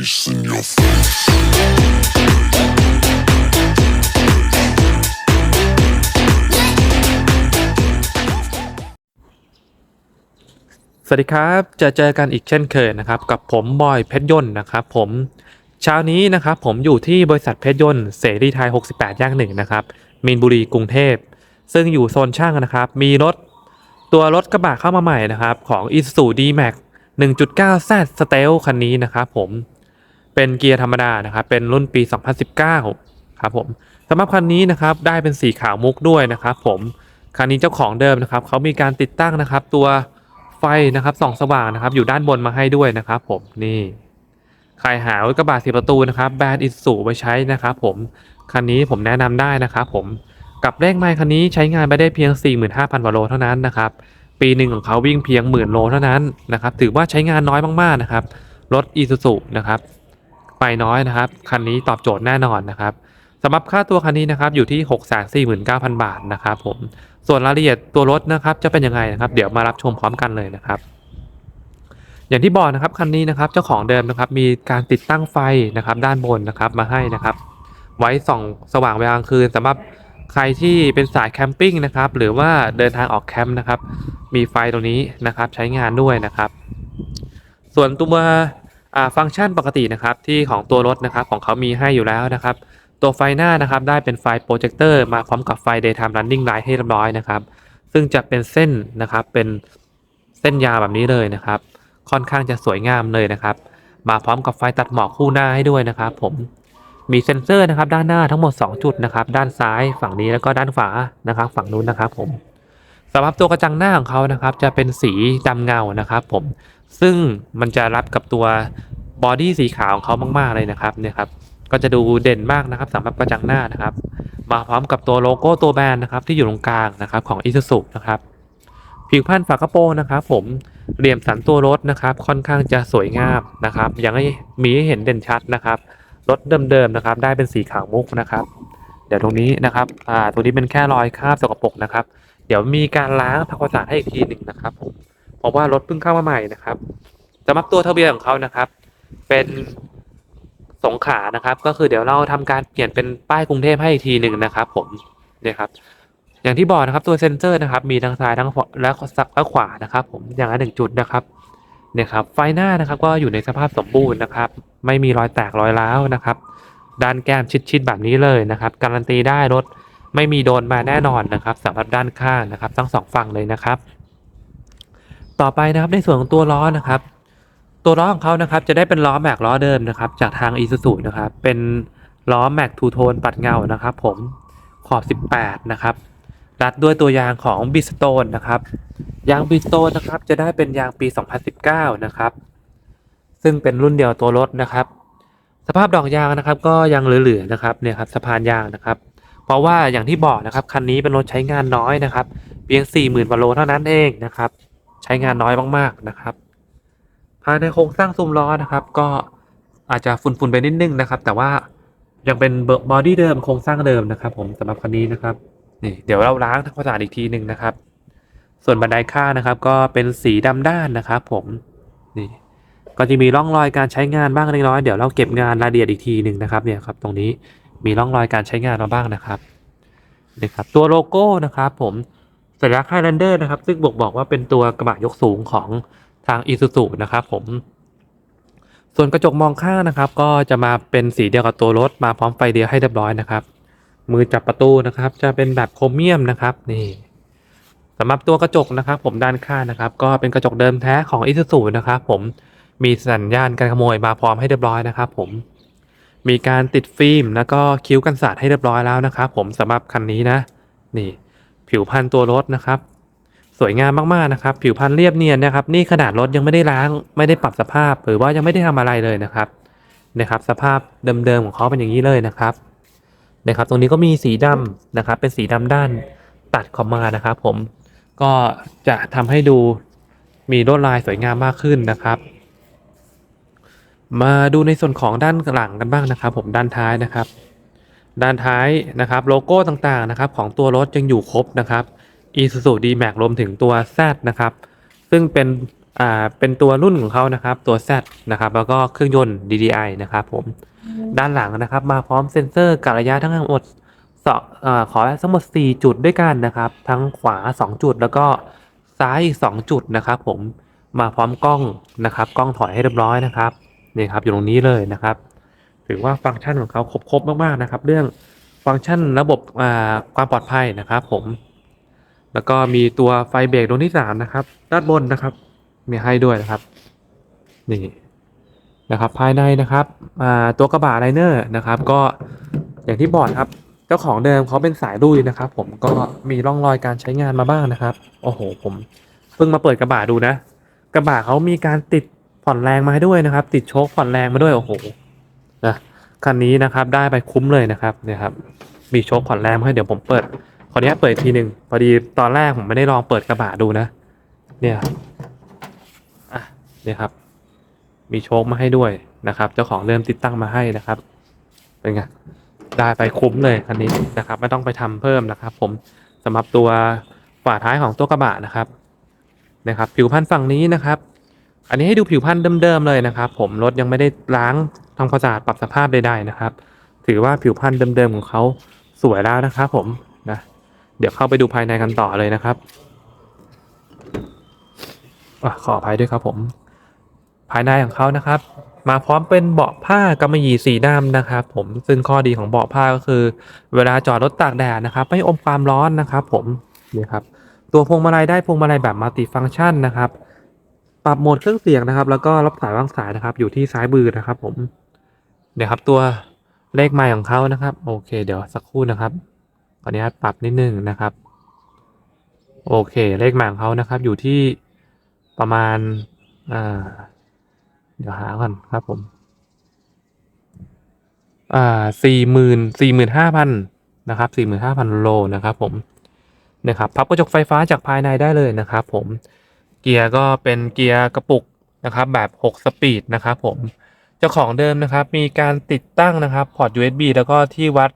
bass in your face. สวัสดีครับ จะเจอกันอีกเช่นเคยนะครับกับผมบอยเพชรยนต์นะครับผมเช้านี้นะครับผมอยู่ที่บริษัทเพชรยนต์เสรีไทย 68ย่างหนึ่งนะครับมีนบุรีกรุงเทพ ซึ่งอยู่โซนช่างนะครับ มีรถตัวรถกระบะเข้ามาใหม่นะครับ ของ Isuzu D-Max 1.9 Z s t e l คันนี้นะครับผม เป็นเกียร์ธรรมดานะครับ เป็นรุ่นปี 2019 ครับผมสำหรับคันนี้นะครับได้เป็นสีขาวมุกด้วยนะครับ ผมคันนี้เจ้าของเดิมนะครับเขามีการติดตั้งนะครับ ตัวไฟนะครับส่องสว่างนะครับ อยู่ด้านบนมาให้ด้วยนะครับ ผมนี่ใครหารถกระบะสีประตูนะครับแบรนด์อิสุไปใช้นะครับ ผมคันนี้ผมแนะนำได้นะครับ ผมกับเลขไมล์คันนี้ใช้งานไปได้เพียง 45,000กว่าโลเท่านั้นนะครับปีหนึ่งของเขาวิ่งเพียงหมื่นโลเท่านั้นนะครับ ถือว่าใช้งานน้อยมากๆนะครับ รถอีซูซูนะครับ ไปน้อยนะครับ คันนี้ตอบโจทย์แน่นอนนะครับสำหรับค่าตัวคันนี้นะครับอยู่ที่ 649,000 บาทนะครับผมส่วนรายละเอียดตัวรถนะครับจะเป็นยังไงนะครับ เดี๋ยวมารับชมพร้อมกันเลยนะครับ อย่างที่บอกนะครับคันนี้นะครับเจ้าของเดิมนะครับมีการติดตั้งไฟนะครับ ด้านบนนะครับมาให้นะครับ ไว้ส่องสว่างเวลากลางคืนสำหรับใครที่เป็นสายแคมปิ้งนะครับหรือว่าเดินทางออกแคมป์นะครับ มีไฟตรงนี้นะครับใช้งานด้วยนะครับ ส่วนตัว ฟังก์ชันปกตินะครับที่ของตัวรถนะครับของเขามีให้อยู่แล้วนะครับ ตัวไฟหน้านะครับได้เป็นไฟโปรเจคเตอร์มาพร้อมกับไฟ daytime running light ให้เรียบร้อยนะครับ ซึ่งจะเป็นเส้นนะครับเป็นเส้นยาวแบบนี้เลยนะครับ ค่อนข้างจะสวยงามเลยนะครับ มาพร้อมกับไฟตัดหมอกคู่หน้าให้ด้วยนะครับ ผมมีเซ็นเซอร์นะครับด้านหน้าทั้งหมด 2 จุดนะครับ ด้านซ้ายฝั่งนี้แล้วก็ด้านขวานะครับ ฝั่งนู้นนะครับ ผมสำหรับตัวกระจังหน้าของเขานะครับ จะเป็นสีดำเงานะครับ ผม ซึ่งมันจะรับกับตัวบอดี้สีขาวของเขามากๆเลยนะครับเนี่ยครับก็จะดูเด่นมากนะครับสำหรับกระจังหน้านะครับ มาพร้อมกับตัวโลโก้ตัวแบรนด์นะครับที่อยู่ตรงกลางนะครับของ Isuzu นะครับผิวพันธ์ฝากระโปรงนะครับผมเหลี่ยมสันตัวรถนะครับ ค่อนข้างจะสวยงามนะครับ ยังให้มีให้เห็นเด่นชัดนะครับรถเดิมๆนะครับ ได้เป็นสีขาวมุกนะครับ เดี๋ยวตรงนี้นะครับอ่าตรงนี้เป็นแค่รอยคราบสกปรกนะครับ เดี๋ยวมีการล้างทำความสะอาดให้อีกทีหนึ่งนะครับผม เพราะว่ารถเพิ่งเข้ามาใหม่นะครับสำหรับตัวทะเบียนของเขานะครับ เป็นสงขานะครับ ก็คือเดี๋ยวเราทำการเปลี่ยนเป็นป้ายกรุงเทพให้อีกทีหนึ่งนะครับ ผมเนี่ยครับ อย่างที่บอกนะครับตัวเซ็นเซอร์นะครับ มีทั้งซ้ายทั้งและสักและขวานะครับ ผมอย่างละหนึ่งจุดนะครับเนี่ยครับ ไฟหน้านะครับ ก็อยู่ในสภาพสมบูรณ์นะครับ ไม่มีรอยแตกรอยร้าวนะครับ ด้านแก้มชิดๆแบบนี้เลยนะครับ การันตีได้รถไม่มีโดนมาแน่นอนนะครับสำหรับด้านข้างนะครับ ทั้งสองฝั่งเลยนะครับ ต่อไปนะครับในส่วนของตัวล้อนะครับ ตัวล้อของเขานะครับจะได้เป็นล้อแม็กล้อเดิมนะครับจากทาง i s u z u นะครับเป็นล้อแม็กทูโทนปัดเงานะครับ ผมขอบ 18 นะครับรัดด้วยตัวยางของ b ิสโตนนะครับยาง b ิสโตนนะครับจะได้เป็นยางปี 2019 นะครับซึ่งเป็นรุ่นเดียวตัวรถนะครับ สภาพดอกยางนะครับ ก็ยังเหลือๆนะครับเนี่ยครับสะพานยางนะครับ เพราะว่าอย่างที่บอกนะครับคันนี้เป็นรถใช้งานน้อยนะครับ เพียง 40,000กว่าโลเท่านั้นเองนะครับ ใช้งานน้อยมากๆนะครับ ภายในโครงสร้างซุ้มล้อนะครับ ก็อาจจะฝุ่นๆไปนิดนึงนะครับ แต่ว่ายังเป็นบอดี้เดิมโครงสร้างเดิมนะครับ ผมสำหรับคันนี้นะครับนี่เดี๋ยวเราล้างทำความสะอาดอีกทีหนึ่งนะครับ ส่วนบันไดข้างนะครับ ก็เป็นสีดำด้านนะครับ ผมนี่ก็จะมีร่องรอยการใช้งานบ้างเล็กน้อยเดี๋ยวเราเก็บงานรายละเอียดอีกทีหนึ่งนะครับเนี่ยครับ ตรงนี้มีร่องรอยการใช้งานมาบ้างนะครับนี่ครับตัวโลโก้นะครับ ผม สัญลักษณ์ไฮแลนเดอร์นะครับ ซึ่งบอกบอกว่าเป็นตัวกระบะยกสูงของทาง i s u z u นะครับผม ส่วนกระจกมองข้างนะครับ ก็จะมาเป็นสีเดียวกับตัวรถมาพร้อมไฟเดียวให้เรียบร้อยนะครับ มือจับประตูนะครับ จะเป็นแบบโครเมียมนะครับนี่สำหรับตัวกระจกนะครับ ผมด้านข้างนะครับ ก็เป็นกระจกเดิมแท้ของ i s u z u นะครับผมมีสัญญาณการขโมยมาพร้อมให้เรียบร้อยนะครับ ผมมีการติดฟิล์มแล้วก็คิ้วกันสาดให้เรียบร้อยแล้วนะครับ ผมสำหรับคันนี้นะ นี่ ผิวพันตัวรถนะครับ สวยงามมากๆนะครับ ผิวพรรณเรียบเนียนนะครับ นี่ขนาดรถยังไม่ได้ล้าง ไม่ได้ปรับสภาพ หรือว่ายังไม่ได้ทำอะไรเลยนะครับนะครับ สภาพเดิมๆของเขาเป็นอย่างนี้เลยนะครับนะครับ ตรงนี้ก็มีสีดำนะครับ เป็นสีดำด้านตัดเข้ามานะครับ ผมก็จะทำให้ดูมีลวดลายสวยงามมากขึ้นนะครับ มาดูในส่วนของด้านหลังกันบ้างนะครับ ผมด้านท้ายนะครับ ด้านท้ายนะครับโลโก้ต่างๆนะครับของตัวรถยังอยู่ครบนะครับ Isuzu D-Max รวมถึงตัว Z นะครับ ซึ่งเป็นอ่าเป็นตัวรุ่นของเขานะครับ ตัว Z นะครับแล้วก็เครื่องยนต์ DDI นะครับผมด้านหลังนะครับ มาพร้อมเซ็นเซอร์กะระยะทั้งหมดสองเอ่อขอทั้งหมด 4 จุดด้วยกันนะครับ ทั้งขวา 2 จุดแล้วก็ซ้ายอีก 2 จุดนะครับ ผมมาพร้อมกล้องนะครับ กล้องถอยให้เรียบร้อยนะครับนี่ครับอยู่ตรงนี้เลยนะครับ ถือว่าฟังก์ชันของเขาครบๆมากๆนะครับ เรื่องฟังก์ชันระบบความปลอดภัยนะครับผม แล้วก็มีตัวไฟเบรกดวงที่สามนะครับ ด้านบนนะครับ มีให้ด้วยนะครับนี่นะครับ ภายในนะครับตัวกระบะไลเนอร์นะครับ ก็อย่างที่บอกครับ เจ้าของเดิมเขาเป็นสายลุยนะครับ ผมก็มีร่องรอยการใช้งานมาบ้างนะครับ โอ้โห ผมเพิ่งมาเปิดกระบะดูนะ กระบะเขามีการติดผ่อนแรงมาให้ด้วยนะครับ ติดโชคผ่อนแรงมาด้วยโอ้โห คันนี้นะครับได้ไปคุ้มเลยนะครับเนี่ยครับมีโชคผ่อนแรงมให้เดี๋ยวผมเปิดขออนุญาตเปิดอีกทีหนึ่งพอดีตอนแรกผมไม่ได้ลองเปิดกระบะดูนะ เนี่ยอะเนี่ยครับ มีโชคมาให้ด้วยนะครับ เจ้าของเริ่มติดตั้งมาให้นะครับ เป็นไงได้ไปคุ้มเลยคันนี้นะครับ ไม่ต้องไปทำเพิ่มนะครับ ผมสำหรับตัวฝาท้ายของตัวกระบะนะครับนะครับ ผิวพันธุ์ฝั่งนี้นะครับ อันนี้ให้ดูผิวพันธุ์เดิมๆเลยนะครับ ผมรถยังไม่ได้ล้าง ทำความสะอาดปรับสภาพใดๆนะครับ ถือว่าผิวพันธ์เดิมๆของเขาสวยแล้วนะครับผมนะเดี๋ยวเข้าไปดูภายในกันต่อเลยนะครับอขออภัยด้วยครับผม ภายในของเขานะครับ มาพร้อมเป็นเบาะผ้ากำมะหยี่สีดำนะครับ ผมซึ่งข้อดีของเบาะผ้าก็คือ เวลาจอดรถตากแดดนะครับ ไม่อมความร้อนนะครับ ผมนี่ครับ ตัวพวงมาลัยได้พวงมาลัยแบบมัลติฟังก์ชันนะครับ ปรับโหมดเครื่องเสียงนะครับ แล้วก็รับสายวางสายนะครับ อยู่ที่ซ้ายมือนะครับ ผม เดี๋ยวครับตัวเลขไมล์ของเขานะครับ โอเค เดี๋ยวสักครู่นะครับขออนุญาตปรับนิดนึงนะครับ โอเค เลขหมางเขานะครับ อยู่ที่ประมาณอ่าเดี๋ยวหาก่อนครับผมอ่าสี่หมื่นสี่หมื่นห้าพันนะครับสี่หมื่นห้าพันโลนะครับ ผมนะครับพับกระจกไฟฟ้าจากภายในได้เลยนะครับ ผมเกียร์ก็เป็นเกียร์กระปุกนะครับ แบบ 6 สปีดนะครับผม เจ้าของเดิมนะครับ มีการติดตั้งนะครับพอร์ต USB แล้วก็ที่วัด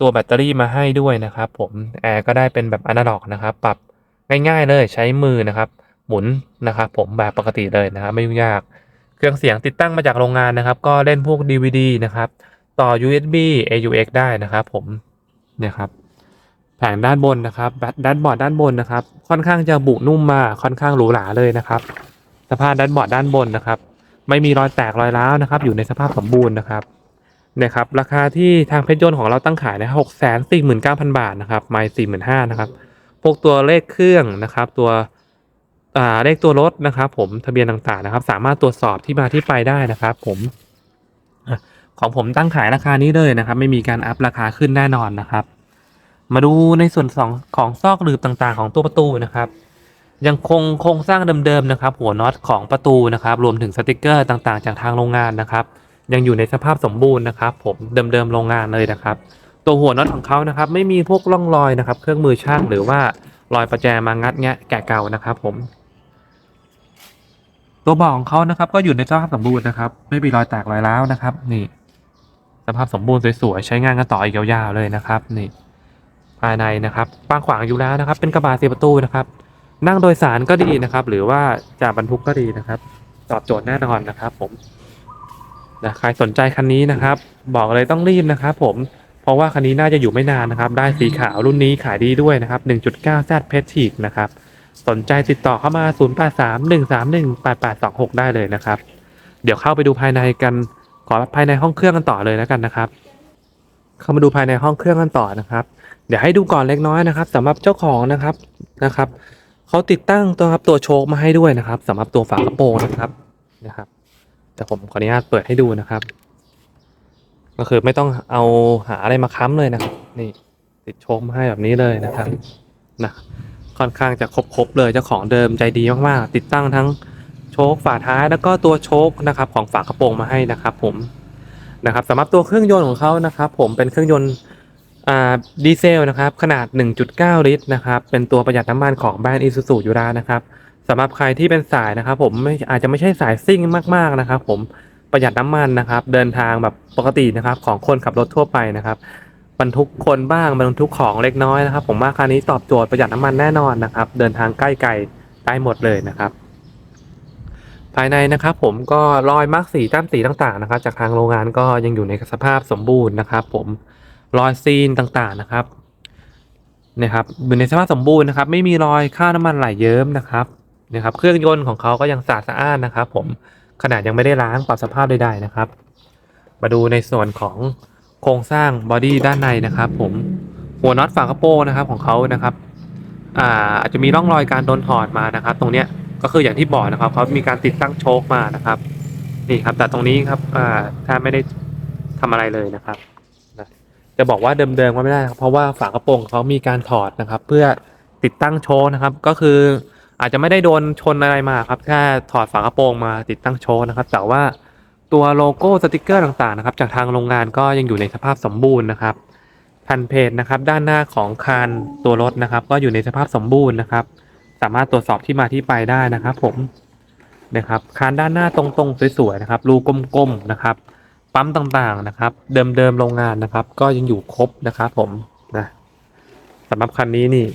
ตัวแบตเตอรี่มาให้ด้วยนะครับ ผมแอร์ก็ได้เป็นแบบอนาล็อกนะครับ ปรับง่ายๆเลยใช้มือนะครับ หมุนนะครับ ผมแบบปกติเลยนะครับไม่ยุ่งยาก เครื่องเสียงติดตั้งมาจากโรงงานนะครับ ก็เล่นพวก DVD นะครับ ต่อ USB AUX ได้นะครับ ผมเนี่ยครับแผงด้านบนนะครับด้านบอร์ดด้านบนนะครับ ค่อนข้างจะบุนุ่มมาค่อนข้างหรูหราเลยนะครับสภาพด้านบอร์ดด้านบนนะครับ ไม่มีรอยแตกรอยร้าวนะครับ อยู่ในสภาพสมบูรณ์นะครับนะครับราคาที่ทางเพชรยนต์ของเราตั้งขายนะหกแสนสี่หมื่นเก้าพันบาทนะครับไม่สี่หมื่นห้านะครับพวกตัวเลขเครื่องนะครับ ตัวอ่าเลขตัวรถนะครับ ผมทะเบียนต่างๆนะครับ สามารถตรวจสอบที่มาที่ไปได้นะครับ ผมของผมตั้งขายราคานี้เลยนะครับ ไม่มีการอัพราคาขึ้นแน่นอนนะครับ มาดูในส่วนสองของซอกหลืบต่างๆ ของตัวประตูนะครับ ยังคงโครงสร้างเดิมๆนะครับ หัวน็อตของประตูนะครับ รวมถึงสติกเกอร์ต่างๆ จากทางโรงงานนะครับ ยังอยู่ในสภาพสมบูรณ์นะครับ ผมเดิมๆโรงงานเลยนะครับ ตัวหัวน็อตของเขานะครับ ไม่มีพวกร่องรอยนะครับ เครื่องมือช่างหรือว่ารอยประแจมางัดแงะแกะเก่านะครับ ผม ตัวเบาะของเขานะครับ ก็อยู่ในสภาพสมบูรณ์นะครับ ไม่มีรอยแตกรอยร้าวนะครับ นี่ สภาพสมบูรณ์สวยๆใช้งานกันต่ออีกยาวๆเลยนะครับ นี่ ภายในนะครับกว้างขวางอยู่แล้วนะครับ เป็นกระบะสี่ประตูนะครับ นั่งโดยสารก็ดีนะครับ หรือว่าจะบรรทุกก็ดีนะครับ ตอบโจทย์แน่นอนนะครับผมนะใครสนใจคันนี้นะครับ บอกเลยต้องรีบนะครับ ผมเพราะว่าคันนี้น่าจะอยู่ไม่นานนะครับ ได้สีขาวรุ่นนี้ขายดีด้วยนะครับ 1.9 Z p e t i c นะครับ สนใจติดต่อเข้ามา 0831318826 ได้เลยนะครับ เดี๋ยวเข้าไปดูภายในกันขอภายในห้องเครื่องกันต่อเลยแล้วกันนะครับ เข้ามาดูภายในห้องเครื่องกันต่อนะครับ เดี๋ยวให้ดูก่อนเล็กน้อยนะครับสำหรับเจ้าของนะครับนะครับ เขาติดตั้งตัวครับตัวโชคมาให้ด้วยนะครับสำหรับตัวฝากระโปรงนะครับนะครับ แต่ผมขออนุญาตเปิดให้ดูนะครับ ก็คือไม่ต้องเอาหาอะไรมาค้ำเลยนะครับนี่ติดโชคมาให้แบบนี้เลยนะครับนะค่อนข้างจะครบๆเลยเจ้าของเดิมใจดีมากๆติดตั้งทั้งโชคฝาท้ายแล้วก็ตัวโชคนะครับของฝากระโปรงมาให้นะครับ ผมนะครับสำหรับตัวเครื่องยนต์ของเขานะครับ ผมเป็นเครื่องยนต์ ดีเซลนะครับขนาด 1.9 ลิตรนะครับเป็นตัวประหยัดน้ำมันของแบรนด์ Isuzu อยู่แล้วนะครับสำหรับใครที่เป็นสายนะครับผมไม่อาจจะไม่ใช่สายซิ่งมากๆนะครับผมประหยัดน้ำมันนะครับ เดินทางแบบปกตินะครับของคนขับรถทั่วไปนะครับบรรทุกคนบ้างบรรทุกของเล็กน้อยนะครับ ผมว่าคันนี้ตอบโจทย์ประหยัดน้ำมันแน่นอนนะครับ เดินทางใกล้ไกลได้หมดเลยนะครับ ภายในนะครับผมก็รอยมาร์กสีแต้มสีต่างๆนะครับ จากทางโรงงานก็ยังอยู่ในสภาพสมบูรณ์นะครับ ผม รอยซีนต่างๆนะครับนะครับอยู่ในสภาพสมบูรณ์นะครับ ไม่มีรอยค่าน้ำมันไหลเยิ้มนะครับนะครับ เครื่องยนต์ของเขาก็ยังสะอาดสะอ้านนะครับ ผมขนาดยังไม่ได้ล้างปรับสภาพใดๆนะครับ มาดูในส่วนของโครงสร้างบอดี้ด้านในนะครับ ผมหัวน็อตฝากระโปรงนะครับของเขานะครับอ่าอาจจะมีร่องรอยการโดนถอดมานะครับ ตรงเนี้ยก็คืออย่างที่บอกนะครับเขามีการติดตั้งโชคมานะครับ นี่ครับ แต่ตรงนี้ครับอ่าถ้าไม่ได้ทำอะไรเลยนะครับ จะบอกว่าเดิมๆก็ไม่ได้ครับเพราะว่าฝากระโปรงเขามีการถอดนะครับ เพื่อติดตั้งโชคนะครับ ก็คืออาจจะไม่ได้โดนชนอะไรมาครับแค่ถอดฝากระโปรงมาติดตั้งโชคนะครับ แต่ว่าตัวโลโก้สติกเกอร์ต่างๆนะครับ จากทางโรงงานก็ยังอยู่ในสภาพสมบูรณ์นะครับแผ่นเพจนะครับ ด้านหน้าของคานตัวรถนะครับ ก็อยู่ในสภาพสมบูรณ์นะครับ สามารถตรวจสอบที่มาที่ไปได้นะครับ ผมนะครับคานด้านหน้าตรงๆสวยๆนะครับรูกลมๆนะครับ ปั๊มต่างๆนะครับ เดิมๆโรงงานนะครับ ก็ยังอยู่ครบนะครับผมนะสำหรับคันนี้นี่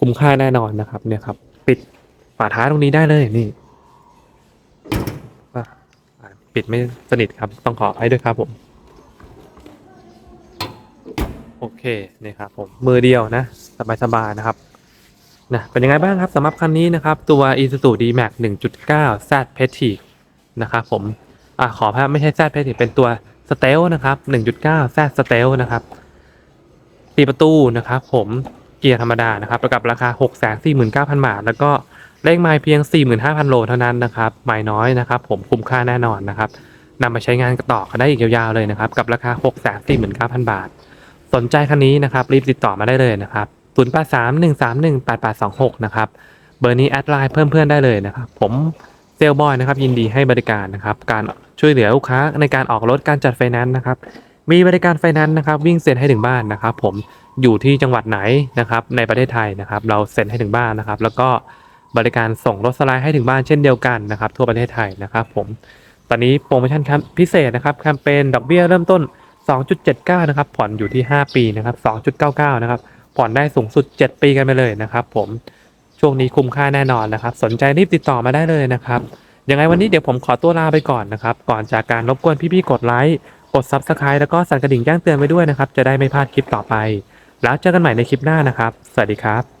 คุ้มค่าแน่นอนนะครับ เนี่ยครับ ปิดฝาท้ายตรงนี้ได้เลยนี่ปิดไม่สนิทครับ ต้องขอให้ด้วยครับผม โอเคนี่ครับผมมือเดียวนะสบายๆนะครับนะเป็นยังไงบ้างครับสำหรับคันนี้นะครับ ตัว Isuzu D-Max 1.9 Z p e t i นะครับผม อ่าขอภาพไม่ใช่ Z p e t i เป็นตัว Stealth นะครับ 1.9 Z Stealth นะครับตีประตูนะครับผมเกียร์ธรรมดานะครับประกับราคา 649,000 บาท แล้วก็เลขไมล์เพียง 45,000 โลเท่านั้นนะครับไมล์น้อยนะครับ ผมคุ้มค่าแน่นอนนะครับนำมาใช้งานต่อกันได้อีกยาวๆเลยนะครับ กับราคา 649,000 บาท สนใจคันนี้นะครับ รีบติดต่อมาได้เลยนะครับ 0831318826 นะครับเบอร์นี้แอดไลน์เพิ่มเพื่อนได้เลยนะครับ ผมเซลบอยนะครับยินดีให้บริการนะครับการ ช่วยเหลือลูกค้าในการออกรถการจัดไฟแนนซ์นะครับ มีบริการไฟแนนซ์นะครับ วิ่งเซ็นให้ถึงบ้านนะครับ ผมอยู่ที่จังหวัดไหนนะครับ ในประเทศไทยนะครับ เราเซ็นให้ถึงบ้านนะครับ แล้วก็บริการส่งรถสไลด์ให้ถึงบ้านเช่นเดียวกันนะครับ ทั่วประเทศไทยนะครับ ผมตอนนี้โปรโมชั่นพิเศษนะครับแคมเปญดอกเบี้ยเริ่มต้น 2.79 นะครับ ผ่อนอยู่ที่ 5 ปีนะครับ 2.99 นะครับ ผ่อนได้สูงสุด 7 ปีกันไปเลยนะครับ ผมช่วงนี้คุ้มค่าแน่นอนนะครับ สนใจรีบติดต่อมาได้เลยนะครับ ยังไงวันนี้เดี๋ยวผมขอตัวลาไปก่อนนะครับ ก่อนจากการรบกวนพี่ๆกดไลค์ กด Subscribe แล้วก็สั่นกระดิ่งแจ้งเตือนไว้ด้วยนะครับ จะได้ไม่พลาดคลิปต่อไป แล้วเจอกันใหม่ในคลิปหน้านะครับ สวัสดีครับ